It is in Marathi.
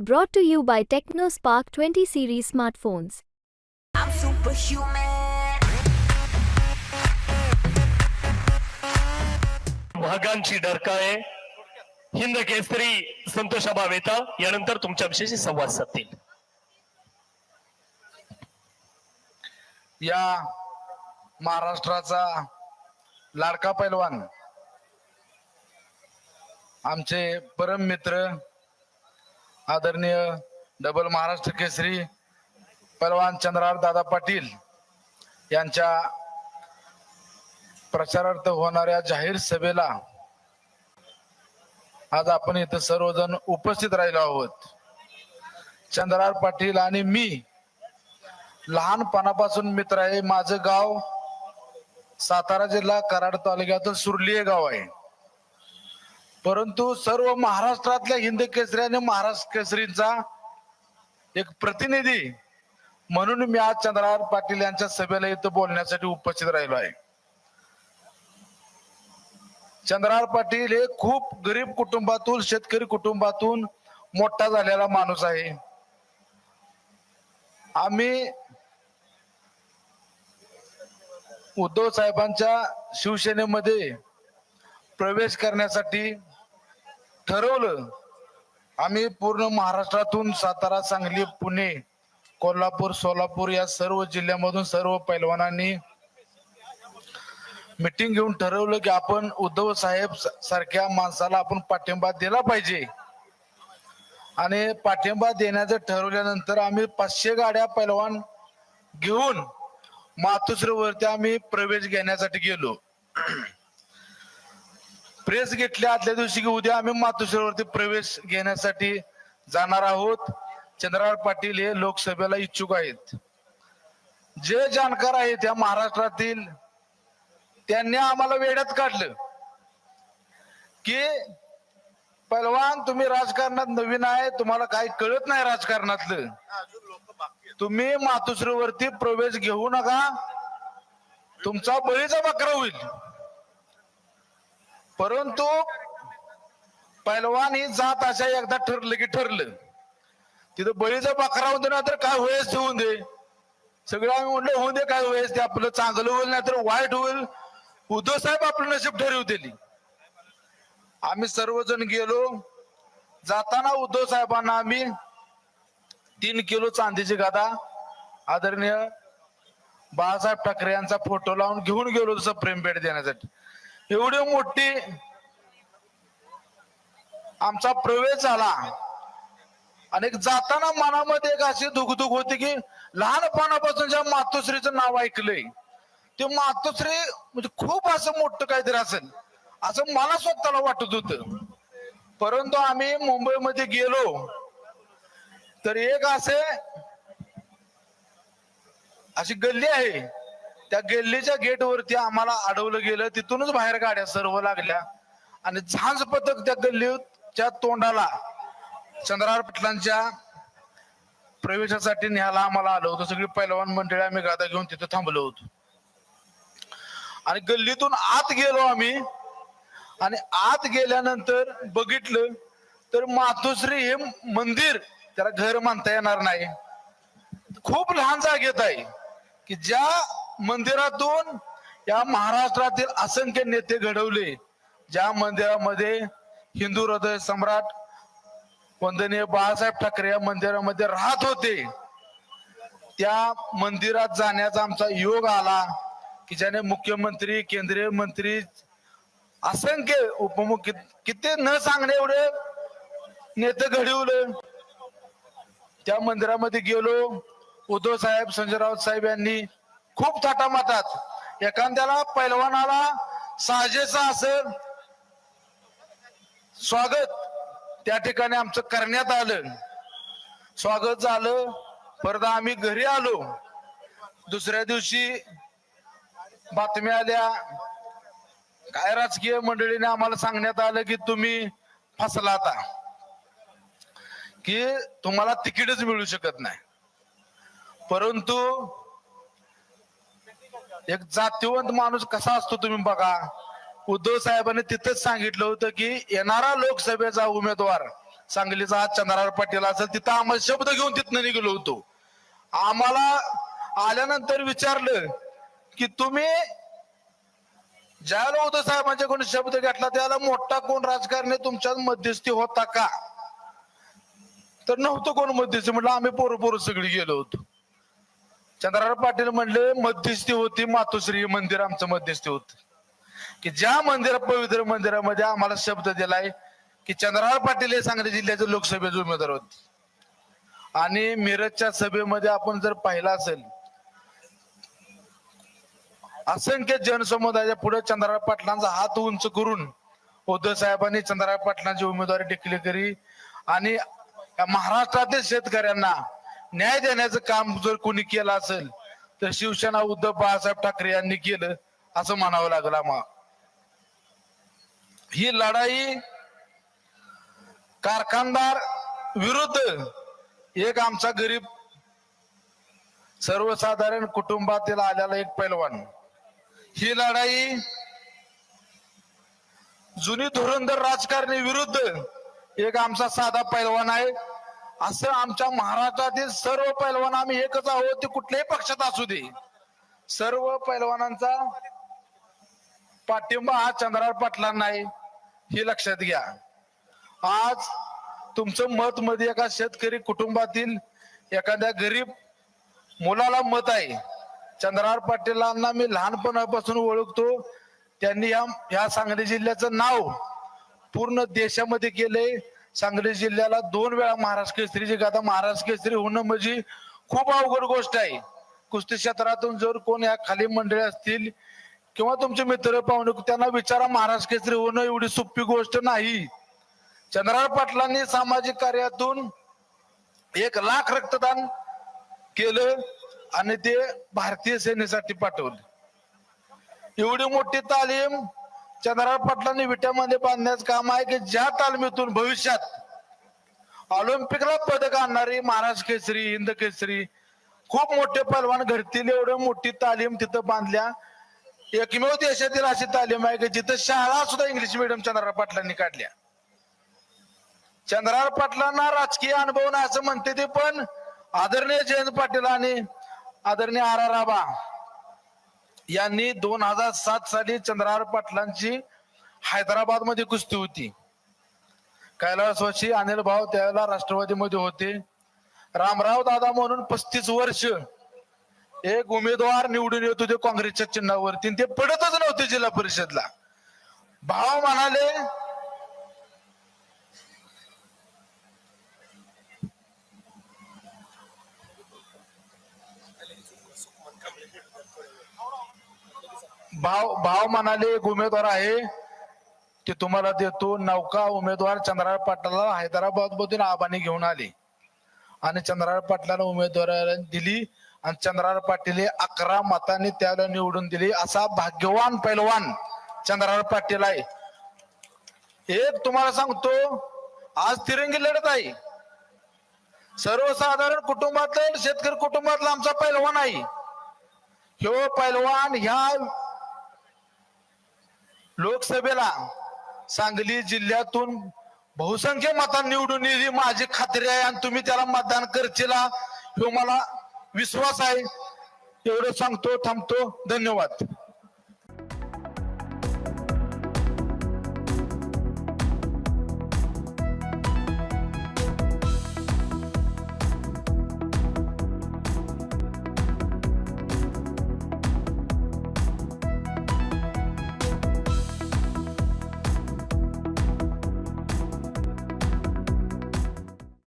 Brought to you by TechnoSpark 20 series smartphones. I'm superhuman. भागांची डरकाळे हिंद केसरी संतोष वेता यानंतर तुमच्या विषयी संवाद साधतील या महाराष्ट्राचा लाडका पैलवान आमचे परम मित्र आदरणीय डबल महाराष्ट्र केसरी पैलवान चंद्रार दादा पाटील यांच्या प्रचारार्थ होणाऱ्या जाहीर सभेला आज आपण इथं सर्वजण उपस्थित राहिलो आहोत. चंद्रार पाटील आणि मी लहानपणापासून मित्र आहे. माझं गाव सातारा जिल्हा कराड तालुक्यातून सुरली हे गाव आहे. परंतु सर्व महाराष्ट्रातल्या हिंद केसरी आणि महाराष्ट्र केसरींचा एक प्रतिनिधी म्हणून मी आज चंद्रहार पाटील यांच्या सभेला इथं बोलण्यासाठी उपस्थित राहिलो आहे. चंद्रहार पाटील हे खूप गरीब कुटुंबातून शेतकरी कुटुंबातून मोठा झालेला माणूस आहे. आम्ही उद्धव साहेबांच्या शिवसेनेमध्ये प्रवेश करण्यासाठी ठरवलं. आम्ही पूर्ण महाराष्ट्रातून सातारा सांगली पुणे कोल्हापूर सोलापूर या सर्व जिल्ह्यामधून सर्व पैलवानांनी मिटिंग घेऊन ठरवलं की आपण उद्धव साहेब स- सारख्या माणसाला आपण पाठिंबा दिला पाहिजे. आणि पाठिंबा देण्याचं ठरवल्यानंतर आम्ही पाचशे गाड्या पैलवान घेऊन मातुश्रीवरती आम्ही प्रवेश घेण्यासाठी गेलो. प्रेस घेतल्या आदल्या दिवशी की उद्या आम्ही मातोश्रीवरती प्रवेश घेण्यासाठी जाणार आहोत. चंद्रहार पाटील हे लोकसभेला इच्छुक आहेत. जे जाणकार आहेत या महाराष्ट्रातील त्यांनी आम्हाला वेड्यात काढलं. की पलवान तुम्ही राजकारणात नवीन आहे तुम्हाला काही कळत नाही राजकारणातलं. तुम्ही मातोश्रीवरती प्रवेश घेऊ नका. तुमचा बळीचा बकरा होईल. परंतु पैलवान ही जात अशा एकदा ठरलं की ठरलं. तिथं बळीचा बकरा होऊन ना तर काय होईस ते होऊन दे. सगळं आम्ही म्हणलं होऊन दे काय होईस ते आपलं चांगलं होईल नाही तर वाईट होईल. उद्धव साहेब आपलं नशीब ठरवू दिली. आम्ही सर्वजण गेलो. जाताना उद्धव साहेबांना आम्ही तीन किलो चांदीची गादा आदरणीय बाळासाहेब ठाकरे यांचा फोटो लावून घेऊन गेलो तसं प्रेम भेट देण्यासाठी. एवढी मोठी आमचा प्रवेश झाला. आणि जाताना मनामध्ये एक अशी दुखदुख होती की लहानपणापासून ज्या मातोश्रीचं नाव ऐकलंय ते मातोश्री म्हणजे खूप असं मोठं काहीतरी असेल असं मला स्वतःला वाटत होतं. परंतु आम्ही मुंबईमध्ये गेलो तर एक असे अशी गल्ली आहे त्या गल्लीच्या गेटवरती आम्हाला अडवलं गेलं. तिथूनच बाहेर गाड्या सर्व लागल्या. आणि झांज पथक त्या गल्लीच्या तोंडाला चंद्रहार पाटलांच्या प्रवेशासाठी न्यायला आम्हाला आलो होतो. सगळी पैलवान मंडळी आम्ही गादा घेऊन तिथे थांबलो होतो. आणि गल्लीतून आत गेलो आम्ही. आणि आत गेल्यानंतर बघितलं तर मातोश्री हे मंदिर त्याला घर मानता येणार नाही. खूप लहान जागेत आहे की ज्या मंदिरातून या महाराष्ट्रातील असंख्य नेते घडवले ज्या मंदिरामध्ये हिंदू हृदय सम्राट वंदनीय बाळासाहेब ठाकरे या मंदिरामध्ये राहत होते. त्या मंदिरात जाण्याचा आमचा योग आला की ज्याने मुख्यमंत्री केंद्रीय मंत्री असंख्य उपमुख्य किती न सांगणे एवढे नेते घडवले. त्या मंदिरामध्ये गेलो. उद्धव साहेब संजय साहेब यांनी खूप थाटा मारतात. एखाद्याला पैलवानाला साजेचं असं स्वागत त्या ठिकाणी आमचं करण्यात आलं. स्वागत झालं परत आम्ही घरी आलो. दुसऱ्या दिवशी बातम्या आल्या. काय राजकीय मंडळीने आम्हाला सांगण्यात आलं की तुम्ही फसला आता. की तुम्हाला तिकीटच मिळू शकत नाही. परंतु एक जातीवंत माणूस कसा असतो तुम्ही बघा. उद्धव साहेबांनी तिथंच सांगितलं होतं की येणारा लोकसभेचा उमेदवार सांगलीचा चंद्रार पाटील असेल तिथं आम्हाला शब्द घेऊन तिथनं निघलो होतो. आम्हाला आल्यानंतर विचारलं की तुम्ही ज्याला उद्धव साहेबांच्याकडून शब्द घेतला त्याला मोठा कोण राजकारणी तुमच्यात मध्यस्थी होता का? तर नव्हतं कोण मध्यस्थी म्हटलं आम्ही पोरं पोरं सगळी गेलो होतो. चंद्रराव पाटील म्हणले मध्यस्थी होती मातोश्री हे मंदिर आमचं मध्यस्थी होत. की ज्या मंदिर पवित्र मंदिरामध्ये आम्हाला शब्द दिलाय की चंद्रराव पाटील हे सांगली जिल्ह्याचे लोकसभेचे उमेदवार होते. आणि मिरजच्या सभेमध्ये आपण जर पाहिलं असेल असंख्य जनसमुदायाच्या पुढे चंद्रराव पाटलांचा हात उंच करून उद्धव साहेबांनी चंद्रराव पाटलांची उमेदवारी टिकली करी आणि या महाराष्ट्रातील शेतकऱ्यांना न्याय देण्याचं काम जर कोणी केलं असेल तर शिवसेना उद्धव बाळासाहेब ठाकरे यांनी केलं असं म्हणावं लागलं आम्हाला. ही लढाई कारखानदार विरुद्ध एक आमचा गरीब सर्वसाधारण कुटुंबातील आलेला एक पैलवान. ही लढाई जुनी धुरंधर राजकारणी विरुद्ध एक आमचा साधा पैलवान आहे. असं आमच्या महाराष्ट्रातील सर्व पैलवान आम्ही एकच आहोत ते कुठल्याही पक्षात असू दे. सर्व पैलवानांचा पाठिंबा हा चंद्रार पाटलांना आहे हे लक्षात घ्या. आज तुमचं मत मध्ये एका शेतकरी कुटुंबातील एखाद्या गरीब मुलाला मत आहे चंद्रार पाटीलांना मी लहानपणापासून ओळखतो त्यांनी या या सांगली जिल्ह्याचं नाव पूर्ण देशामध्ये केलंय. सांगली जिल्ह्याला दोन वेळा महाराष्ट्र केसरीची गाथा महाराष्ट्र केसरी होणं म्हणजे खूप अवघड गोष्ट आहे. कुस्ती क्षेत्रातून जर कोण या खाली मंडळी असतील किंवा तुमचे मित्र पाहुणे त्यांना विचारा महाराष्ट्र केसरी होणं एवढी सोपी गोष्ट नाही. चंद्रार पाटलांनी सामाजिक कार्यातून एक लाख रक्तदान केलं आणि ते भारतीय सेनेसाठी पाठवलं. एवढी मोठी तालीम चंद्रार पाटलांनी विट्यामध्ये बांधण्याचं काम आहे की ज्या तालमीतून भविष्यात ऑलिम्पिकला पदक आणणारी महाराष्ट्र केसरी हिंद केसरी खूप मोठे पलवान घडतील एवढं मोठी तालीम तिथं बांधल्या. एकमेव देशातील अशी तालीम आहे की जिथं शाळा सुद्धा इंग्लिश मिडियम चंद्रार पाटलांनी काढल्या. चंद्रार पाटलांना राजकीय अनुभव नाही असं म्हणते ते पण आदरणीय जयंत पाटील आणि आदरणीय आर आर आबा यांनी दोन हजार सात साली चंद्रहार पाटलांची हैदराबादमध्ये कुस्ती होती. कैलासवासी अनिल भाऊ त्यावेळेला राष्ट्रवादीमध्ये होते. रामराव दादा म्हणून पस्तीस वर्ष एक उमेदवार निवडून येत होते काँग्रेसच्या चिन्हावरती. ते पडतच नव्हते जिल्हा परिषदला. भाव म्हणाले भाव भाव म्हणाले एक उमेदवार आहे. ते तुम्हाला देतो. नौका उमेदवार चंद्रार पाटलाला हैदराबाद मधून आबाने घेऊन आले. आणि चंद्रार पाटलाला उमेदवाराला दिली आणि चंद्रार पाटील अकरा मतांनी त्याला निवडून दिली. असा भाग्यवान पैलवान चंद्रार पाटील आहे. एक तुम्हाला सांगतो आज तिरंगी लढत आहे. सर्वसाधारण कुटुंबातलं शेतकरी कुटुंबातला आमचा पैलवान आहे. ह्यो पैलवान ह्या लोकसभेला सांगली जिल्ह्यातून बहुसंख्य मतांनी निवडून येईल माझी खात्री आहे आणि तुम्ही त्याला मतदान करतील मला विश्वास आहे. एवढं सांगतो थांबतो. धन्यवाद.